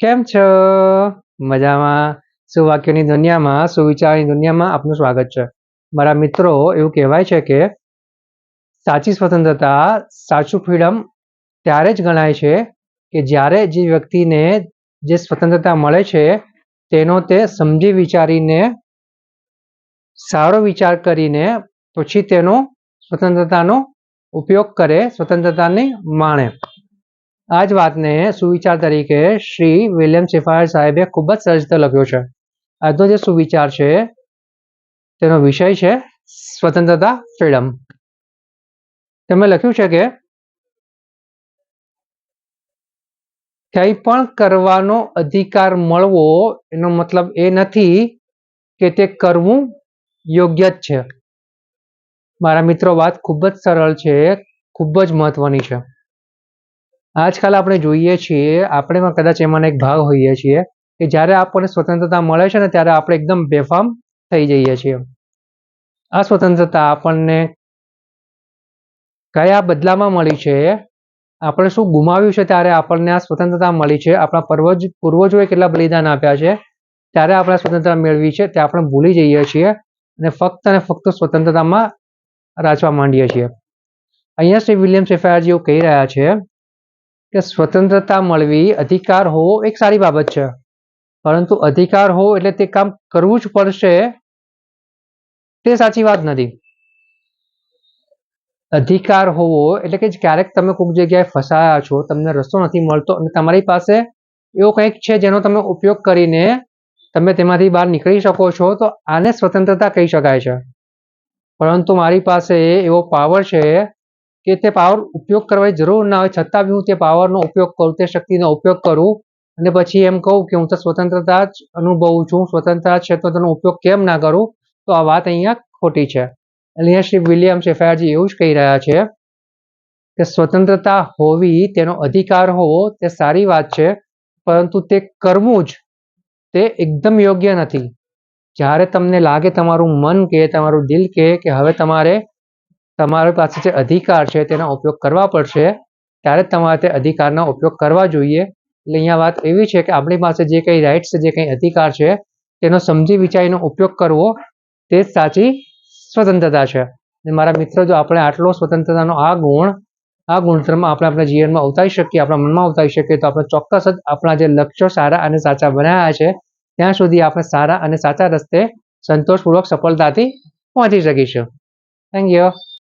કેમ છો? મજામાં? સુવાક્યની દુનિયામાં સુવિચારની દુનિયામાં આપનું સ્વાગત છે? મારા મિત્રો, એવું કહેવાય છે કે સાચી સ્વતંત્રતા, સાચું ફ્રીડમ ત્યારે જ ગણાય છે કે જ્યારે જે વ્યક્તિને જે સ્વતંત્રતા મળે છે, તેનો તે સમજી વિચારીને, સારો વિચાર કરીને પછી તેનો સ્વતંત્રતાનો ઉપયોગ કરે, સ્વતંત્રતાને માણે. આ જ વાતને સુવિચાર તરીકે શ્રી વિલિયમ શેફાયર સાહેબે ખૂબ જ સરસ રીતે લખ્યો છે. આજનો જે સુવિચાર છે, તેનો વિષય છે, સ્વતંત્રતા ફ્રીડમ. તેમણે લખ્યું છે કે, કંઈ પણ કરવાનો અધિકાર મળવો એનો મતલબ એ નથી કે તે કરવું યોગ્ય જ છે. મારા મિત્રો, વાત ખૂબ જ સરળ છે, ખૂબ જ મહત્વની છે. આજકાલ આપણે જોઈએ છીએ આપણે કદાચ એમાંનો એક ભાગ હોઈએ છીએ કે જ્યારે આપણને સ્વતંત્રતા મળે છે ને ત્યારે આપણે એકદમ બેફામ થઈ જઈએ છીએ. આ સ્વતંત્રતા આપણને કયા બદલામાં મળી છે, આપણે શું ગુમાવ્યું છે ત્યારે આપણને આ સ્વતંત્રતા મળી છે, આપણા પૂર્વજ, પૂર્વજોએ કેટલા બલિદાન આપ્યા છે, ત્યારે આપણે સ્વતંત્રતા મેળવી છે તે આપણે ભૂલી જઈએ છીએ અને ફક્ત અને ફક્ત સ્વતંત્રતામાં રાચવા માંડીએ છીએ. અહીંયા શ્રી વિલિયમ શેફાયર જેવું કહી રહ્યા છે કે સ્વતંત્રતા મળવી અધિકાર હોવો એક સારી બાબત છે. પરંતુ અધિકાર હોવો એટલે તે કામ કરવું જ પડશે તે સાચી વાત નથી. અધિકાર હોવો એટલે કે ક્યારેક તમે કોઈક જગ્યાએ ફસાયા છો, તમને રસ્તો નથી મળતો અને તમારી પાસે એવો કંઈક છે જેનો તમે ઉપયોગ કરીને તમે તેમાંથી બહાર નીકળી શકો છો, તો આને સ્વતંત્રતા કહી શકાય છે. પરંતુ મારી પાસે એવો પાવર છે કે તે પાવર ઉપયોગ કરવાની જરૂર ના હોય. છતાં બી હું તે પાવરનો ઉપયોગ કરું, તે શક્તિનો ઉપયોગ કરું. અને પછી એમ કહું કે હું તો સ્વતંત્રતા જ અનુભવું છું. સ્વતંત્રતા તેનો ઉપયોગ કેમ ના કરું? તો આ વાત અહીંયા ખોટી છે. અહીંયા શ્રી વિલિયમ શેફાયરજી એવું જ કહી રહ્યા છે કે સ્વતંત્રતા હોવી તેનો અધિકાર હોવો તે સારી વાત છે, પરંતુ તે કરવું જ તે એકદમ યોગ્ય નથી. જ્યારે તમને લાગે તમારું મન કે તમારું દિલ કે કે હવે તમારે તમારી પાસે જે અધિકાર છે તેનો ઉપયોગ કરવા પડશે, ત્યારે તમારે તે અધિકારનો ઉપયોગ કરવા જોઈએ. એટલે અહીંયા વાત એવી છે કે આપણી પાસે જે કંઈ રાઇટ્સ જે કંઈ અધિકાર છે, તેનો સમજી વિચારીનો ઉપયોગ કરવો, તે જ સાચી સ્વતંત્રતા છે. અને મારા મિત્રો, જો આપણે આટલો સ્વતંત્રતાનો આ ગુણ, આ ગુણધર્મ આપણે આપણા જીવનમાં ઉતારી શકીએ, આપણા મનમાં ઉતારી શકીએ, તો આપણે ચોક્કસ જ આપણા જે લક્ષ્યો સારા અને સાચા બનાવ્યા છે, ત્યાં સુધી આપણે સારા અને સાચા રસ્તે સંતોષપૂર્વક સફળતાથી પહોંચી શકીશું. Thank you